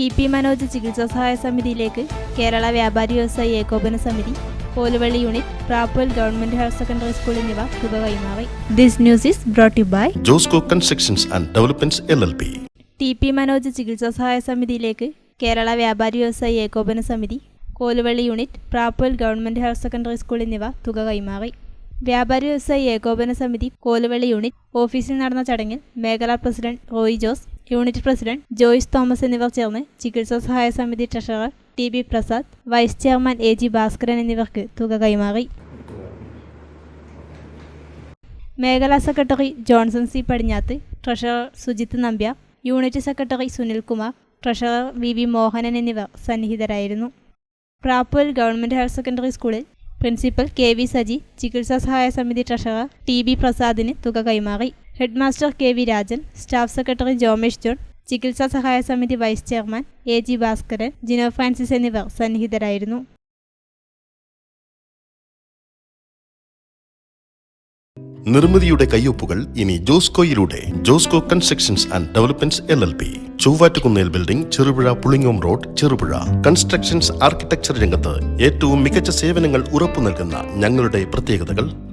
T P Manoj ചികിത്സാ സഹായ സമിതിയിലേക്ക് കേരള വ്യാപാരി വ്യവസായി ഏകോപന സമിതി Koluvalli unit Prapoyil government higher secondary school എന്നിവ തുക കൈമാറി this news is brought you by Josco constructions and developments L L P. T P Manoj ചികിത്സാ സഹായ സമിതിയിലേക്ക് കേരള വ്യാപാരി വ്യവസായി ഏകോപന സമിതി Koluvalli unit Prapoyil government higher secondary school എന്നിവ തുക കൈമാറി വ്യാപാരി വ്യവസായി ഏകോപന സമിതി കോലുവള്ളി യൂണിറ്റ് ഓഫീസിൽ നടന്ന ചടങ്ങിൽ മേഖലാ president Roy Jose unit president Joyce Thomas എന്നിവർ ചേർന്ന് ചികിത്സാ സഹായ സമിതി treasurer T B Prasad vice chairman A G Bhaskaran എന്നിവർക്ക് തുക കൈമാറി. മേഖലാ secretary Johnson C Padinjath treasurer Sujith Nambiar unit secretary Sunilkumar treasurer V V Mohanan എന്നിവർ സന്നിഹിതരായിരുന്നു. പ്രാപ്പൂൽ ഗവൺമെന്റ് ഹയർ സെക്കൻഡറി സ്കൂളിൽ പ്രിൻസിപ്പൽ കെ വി സജി ചികിത്സാ സഹായ സമിതി ട്രഷറർ ടി ബി പ്രസാദിന് തുക കൈമാറി. Headmaster K V Rajan staff secretary Jomesh John ചികിത്സാ സഹായ സമിതി vice chairman A G Bhaskaran Gino Francis എന്നിവർ സന്നിഹിതരായിരുന്നു. നിർമ്മിതിയുടെ കയ്യൊപ്പുകൾ ഇനി ജോസ്കോയിലൂടെ Josco constructions and developments L L P. Chovvattukunnel building Cherupuzha Pulingome road Cherupuzha. Constructions architecture രംഗത്ത് ഏറ്റവും മികച്ച സേവനങ്ങൾ ഉറപ്പു നൽകുന്ന ഞങ്ങളുടെ പ്രത്യേകതകൾ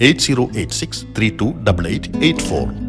8086